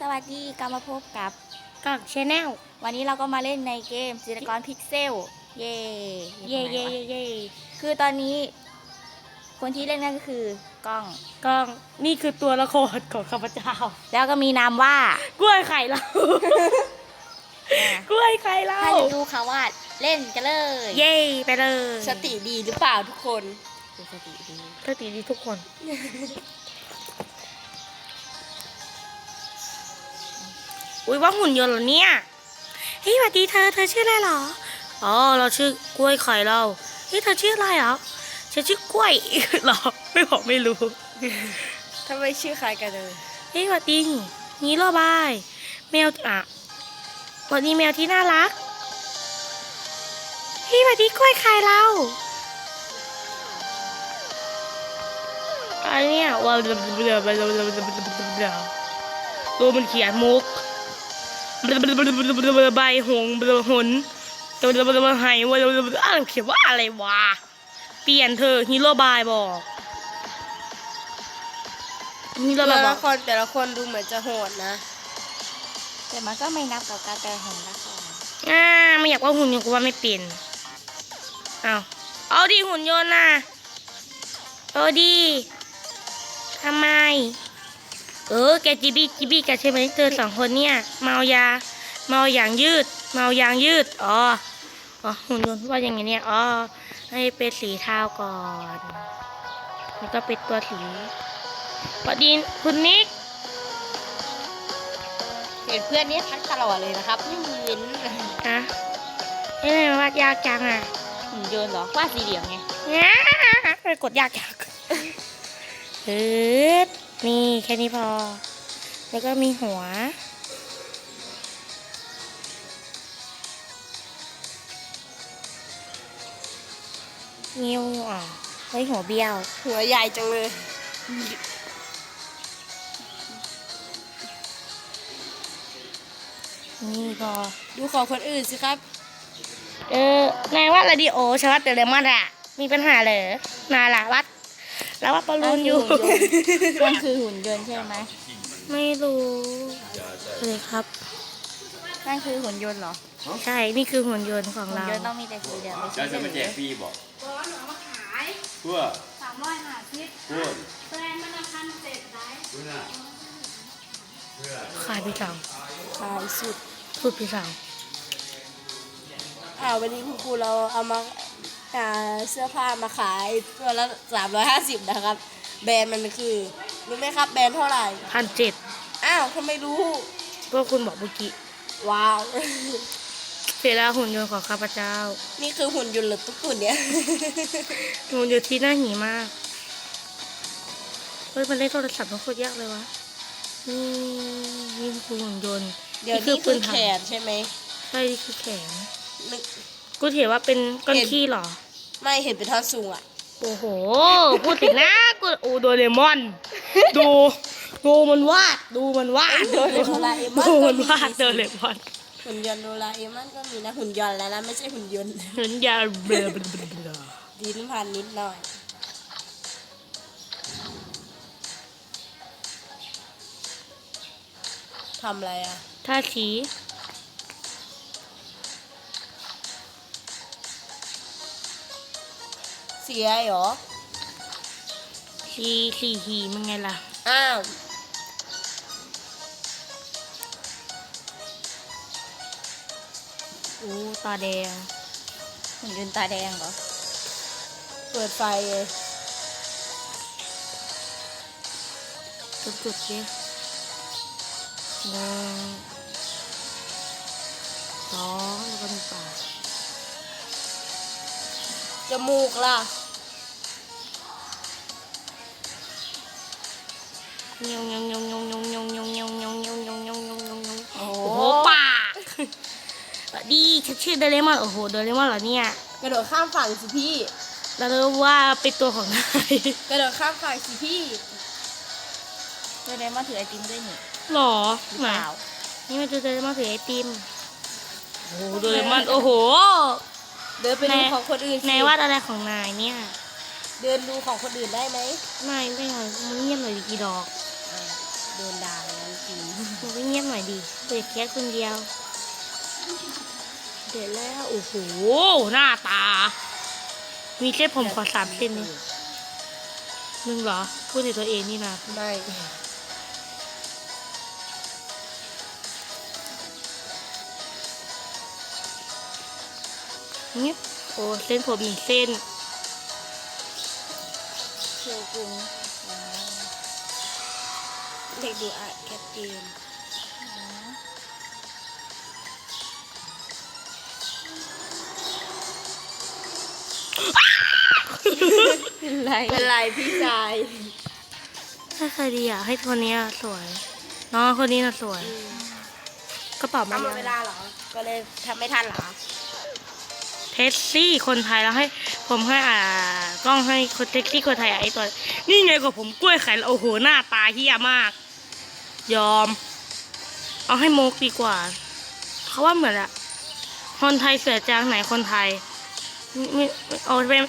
สวัสดีกลับมาพบกับกล่องชแนลวันนี้เราก็มาเล่นในเกมจิตรกรพิกเซล เย่เย่เย่เย่เย่คือตอนนี้ คนที่เล่นนั่นก็คือกล้อง กล่องนี่คือตัวละครของข้าพเจ้า แล้วก็มีนามว่ากล้วยไข่เราอะกล้วยไข่เราถ้าอยากดูค่ะว่าเล่นกันเลยเย่ไปเลยสติดีหรือเปล่าทุกคน ดูสติดี สติดีทุกคน อุ้ยว่าหุ่นยนต์เหรอเนี่ยเฮ้ยสวัสดีเธอเธอชื่ออะไรเหรออ๋อเราชื่อกล้วยไข่เราเฮ้ยเธอชื่ออะไรเหรอฉันชื่อกล้วยเหรอไม่บอกไม่รู้ถ้าไม่ชื่อใครกันเลยเฮ้ยสวัสดีนี่รอบายแมวอะสวัสดีแมวที่น่ารักเฮ้ยสวัสดีกล้วยไข่เราอันเนี้ยว่าเบลอเบลอเบลอเบลอเบลอเบลอเบลอตัวมันเขียนมุก ใบหงเบลอหนเบลอเบลอเบลอไหว่าเบลอเบลอเบลออะไรเขียนว่าอะไรวะ เปลี่ยนเธอฮีโร่บายบอกฮีโร่บายบอละกครแต่ละคนดูเหมือนจะโหดนะ แต่มันก็ไม่นับกับการแต่งของละครอ่าไม่อยากว่าหุ่นยนต์กูว่าไม่เป็นเอาเอาดิหุ่นยนต์นะเอาดิทำไม เออแกจีบี้จีบี้แกใช่ไหมเธอสองคนเนี่ยเมายา เมาอย่างยืด เมายางยืดอ๋ออ๋อหุ่นยนต์ว่าอย่างไงเนี่ยอ๋อให้เป็นสีเทาก่อนแล้วก็เป็นตัวสีสวัสดีคุณนิกเห็นเพื่อนนี่ทักตลอดเลยนะครับไม่เห็นฮะเอ้ยมันวาดยากจังอะหุ่นยนต์เหรอว่าดสีเหลี่ยมไงง่ากดยากจังเออ นี่แค่นี้พอ แล้วก็มีหัว นิ้วอะไว้หัวเบี้ยว หัวใหญ่จังเลย นี่พอ ดูของคนอื่นสิครับ เออนายว่าอะไรดีโอชวัดเดลเมอนอะมีปัญหาเหรอนายละวัด แล้วว่าบอลลูนอยู่นั่นคือหุ่นยนต์ใช่ไหมไม่รู้เลยครับ นั่นคือหุ่นยนต์เหรอ ใช่ นี่คือหุ่นยนต์ของหุ่นเรา ยนต์ต้องมีแต่สีเหลืองไม่ใช่แล้วจะสีมาเหแจลือกงฟรีบอกเพื่อสามร้อยห้าสิบเพื่อแฟนมันพันเจ็ดได้เพื่อขายพี่สาวขายสุดพูดพี่สาวอ่าวันนี้คุณครูเราเอามา อ่าเสื้อผ้ามาขายตัวละ350นะครับ แบรนด์มันคือรู้ไหมครับแบรนด์เท่าไหร่พันเจ็ดอ้าวทำไมรู้พวกคุณบอกเมื่อกี้ว้าวเวลาหุ่นยนต์ของข้าพเจ้านี่คือหุ่นยนต์หรือตุ๊กตุนเนี่ย หุ่นยนต์ที่น่าหีมาก เฮ้ยมันเล่นโทรศัพท์มันโคตรยากเลยวะ นี่นี่คือหุ่นยนต์เดี๋ยวนี้คือแขนใช่ไหม ใช่นี่คือแขนนึก กูเห็นว่าเป็นก้อนเห็นขี้เหรอ ไม่เห็นเป็นท่อนสูงอะ โอ้โห พูดถึงนะกูโอ้โดเรมอน ดูดูมันวาด ดูมันวาดโดเรมอน ดูมันวาดโดเรมอนหุ่นยนต์โดราเอมอนก็มีนะหุ่นยนต์แล้วนะไม่ใช่หุ่นยนต์เหมือนยาเบลอเบลอเบลอเบลอดินพันนิดหน่อยทำอะไรอะท่าสี สียเหรอ สีสีหีมันไงล่ะ อ้าวโอ้ตาแดงหุ่นยนต์ตาแดงเหรอ เปิดไฟเลยจุดๆดิหนึ่งสองแล้วก็มีปากจมูกล่ะ เงี้ยวเงี้ยวเงี้ยวเงี้ยวเงี้ยวเงี้ยวเงี้ยวเงี้ยวเงี้ยวเงี้ยวเงี้ยวเงี้ยวเงี้ยวเงี้ยวโอ้โอ้โหปากสวัสดีฉันชื่อโดเรมอนโอ้โหโดเรมอนเหรอเนี่ยกระโดดข้ามฝั่งสิพี่เรารู้ว่าเป็นตัวของนายกระโดดข้ามฝั่งสิพี่โดเรมอนถือไอติมด้วยนี่หรอหรือไหนเปล่านี่มันโดเรมอนถือไอติมโอ้โหโดเรมอนโอ้โห เดินไปดูไหนของคนอื่นสินายวาดอะไรของนายเนี่ยเดินดูของคนอื่นได้ไหมนายไม่เอามันเงียบเลยกี่ดอกอ่า โดนด่าอย่างนั้นจริงโอ้ก็เงียบหน่อยดิเปิดแค่คนเดียว เดี๋ยวแล้วโอ้โหหน้าตา มีเส้นผมขอสามเส้นนี่มึงเหรอ พูดถึงตัวเองนี่นะไม่นี่โอ้เส้นผมหนึ่งเส้นโชกุน เด็กดูอะแคทเกมเป็นไรเป็นไรพี่ชาย ถ้าใครดีอะให้คนเนี้ยสวย น้องคนนี้น่ะสวย กระเป๋ามาทำหมดยังเวลาเหรอ ก็เลยทำไม่ทันเหรอ เทสซี่คนไทยแล้วให้ผมให้อ่ากล้องให้คนเทสซี่คนไทยอะไอตัว นี่ไงกว่าผมกล้วยไข่แล้วโอ้โหหน้าตาเฮียมาก ยอม เอาให้โมกดีกว่า เขาว่าเหมือนอะคนไทยเสือจางไหนคนไทยไม่เอาเป็น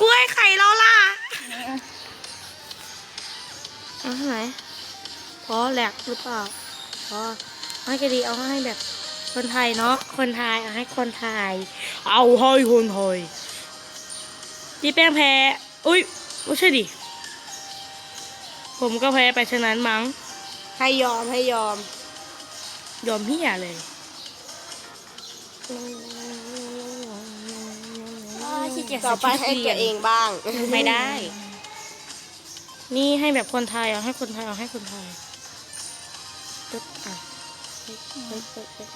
กล้วยไข่แล้วล่ะเอาให้ไหนพอแหลกหรือเปล่าพอให้ก็ดีเอาให้แบบคนไทยเนาะคนไทยเอาให้คนไทย เอาให้คนไทยพี่แป้งแพ้ อุ้ยไม่ใช่ดิ ผมก็แพ้ไปฉะนั้นมั้ง ให้ยอมให้ยอม ยอมพี่อย่าเลยขี้เกียจต่อไปให้แกเองบ้าง ไม่ได้ นี่ให้แบบคนไทยเอาให้คนไทยเอาให้คนไทยปึ๊บอะเฮ้ยเฮ้ยเฮ้ยเฮ้ย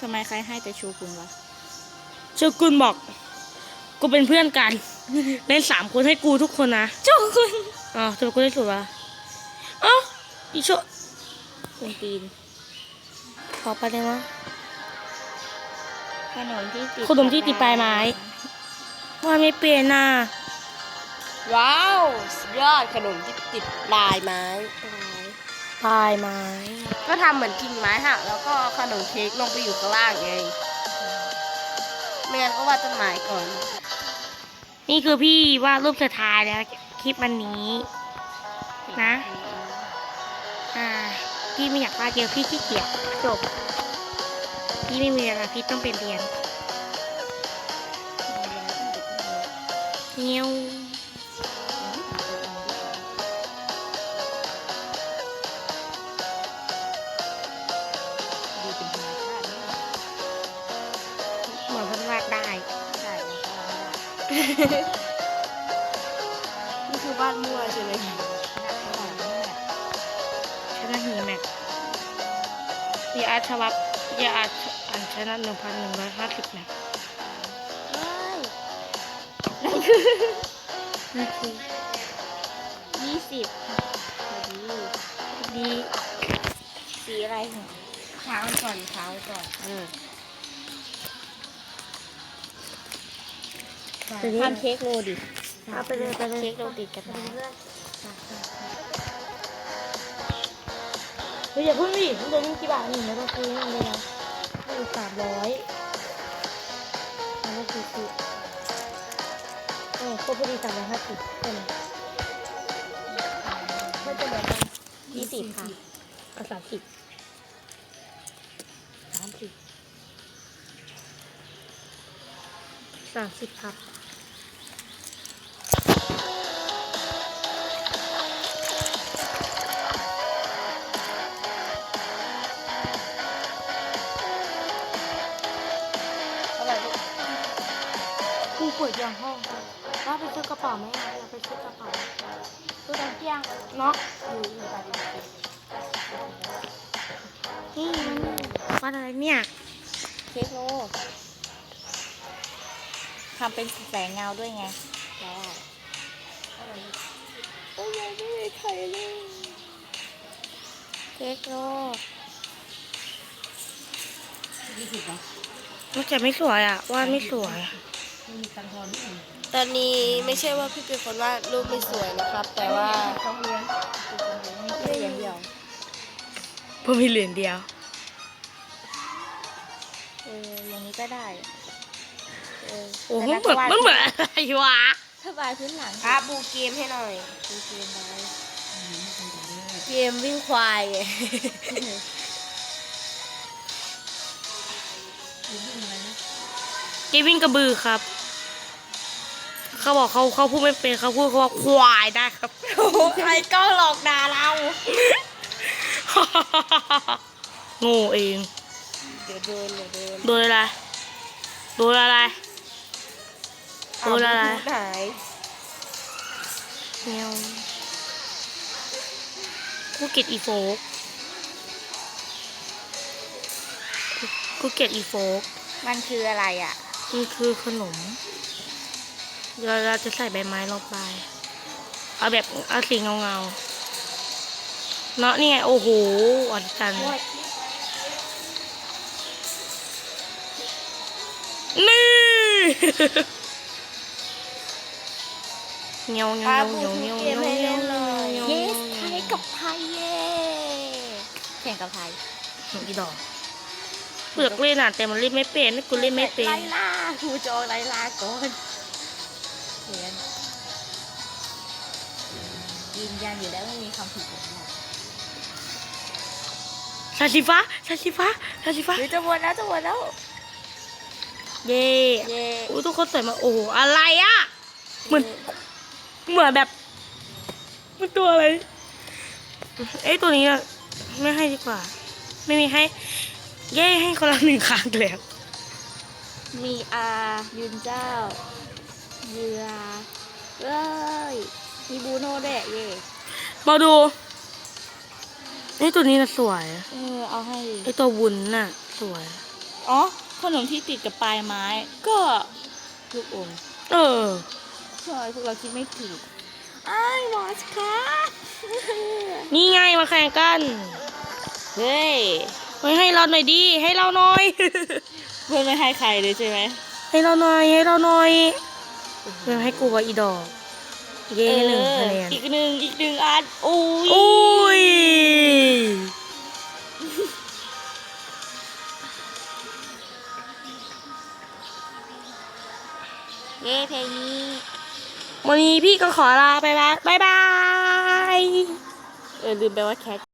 ทำไมใครให้แต่โชกุนวะเจ้ากุนบอก กูเป็นเพื่อนกัน เล่นสามคนให้กูทุกคนนะโชกุนอ๋อเจ้ากุนได้สุดวะ เอ้าอีโชเป็นตีนขอไปเลยนะขนมที่ติดขนมที่ติดปลายไม้ว่าไม่เปลี่ยนน่ะว้าวสุดยอดขนมที่ติดลายไม้ปลายไม้ ก็ทำเหมือนกิ่งไม้หักแล้วก็เอาขนมเค้กลงไปอยู่ข้างล่างไงไม่งั้นก็วาดต้นไม้ก่อน นี่คือพี่วาดรูปสุดท้ายแล้วคลิปวันนี้ นะ อ่าพี่ไม่อยากวาดเยอพี่ขี้เกียจจบพี่ไม่มีเวลาพี่ต้องไปเรียนเงี้ยวเหมือนเพันวาดได้ นี่คือบ้านมั่วใช่ไหม ยาอาชวับยาอาชอันชนะหนึ่งพันหนึ่งร้อยห้าสิบแม็กนั่นคือยี่สิบดีดีสีอะไรของเท้าก่อนเท้าก่อนทำเค้กโรดิเอาไปเลยไปเลยเค้กโรติกันนะ ฮ้ยอย่าพิ่งดิมันจะยิ่งกี่บาทนี่ไม่ต้องซื้อมันเลยนะสามร้อยมันก็คือคือเออโคตรพอดีสามร้อยห้าสิบใช่ไหมไม่จะเหมือนกันยี่สิบค่ะเอาสามสิบสามสิบสามสิบครับ เกียงเนาะอยู่อยู่ไปนี่มันวัดอะไรเนี่ยเค้กโรทำเป็นแสงเงาด้วยไงแล้วโอ้ยไม่มีใครเลยเค้กโรมันจะไม่สวยอะวาดไม่สวยตอน นี้ไม่ใช่ว่าพี่เป็นคนวาดรูปไม่สวยนะครับ แต่ว่าไม่อย่างเดียวเพิ่มมีเหรียญเดียวเอออย่างนี้ก็ได้เออโอ้โหแต่เหมือนก็วาดมันเหมือนอะไรวะถ้าบายพื้นหลังพระบูเกมให้หน่อยดูเกมได้เกมวิ่งควายไงเกมวิ่งกระบือครับ เขาบอกเขาเขาพูดไม่เป็นเขาพูดเขาว่าควายได้ครับใครก็หลอกด่าเรา โง่เอง เดี๋ยวโดนเดี๋ยวโดนโดนอะไร โดนอะไร โดนอะไราวหายเงี้ยวกูเกลียดอีโฟกกูกูเกลียดอีโฟกมันคืออะไรอะ มันคือขนม เราจะใส่ใบไม้ลงไป เอาแบบเอาสีเงาเงาเนาะนี่ไงโอ้โหอ่อนจันนี่เงียวเงียวเงียวเงียวเงียวเงียวเยสไทยกับไทยเย่แข่งกับไทยหนูกี่ดอกเปลือกเล่นอะแต่มันเล่นไม่เป็นกูเล่นไม่เป็นไล่ล่ากูจองไล่ล่าก่อน ยืนยันอยู่แล้วไม่มีคำผิดของเราชาชิฟ้าชาชิฟ้าชาชิฟ้าหรือจะวนแล้วจะวนแล้ว เย่เย่อู้ทุกคนใส่มาโอ้โหอะไรอะเหมือนเหมือนแบบมันตัวอะไร เอ้ยตัวนี้อะไม่ให้ดีกว่า ไม่มีให้ เย่ให้คนละหนึ่งครั้งแล้ว มีอายืนเจ้าเยือเอ้ย มีบูโน่ด้วยอะเย่มาดูไอ้ตัวนี้น่ะสวยเออเอาให้ ไอ้ตัววุ้นน่ะ สวย อ๋อ ขนมที่ติดกับปลายไม้ ก็ลูกอมเออใช่พวกเราคิดไม่ถูกไอ้ายมอสค่ะนี่ไงมาแข่งกัน เฮ้ยเฮ้ยให้เราหน่อยดิให้เราหน่อยเพื่อนไม่ให้ใครเลยใช่ไหมให้เราหน่อย ให้เราหน่อยเพื่อให้กูว่าอีดอก เย่หนึ่งคะแนนอีกหนึ่งอีกหนึ่งอันอุ้ยอุ้ยเย่เพลงนี้วันนี้พี่ก็ขอลาไปแล้วบ๊ายบายเออลืมไปว่าแคท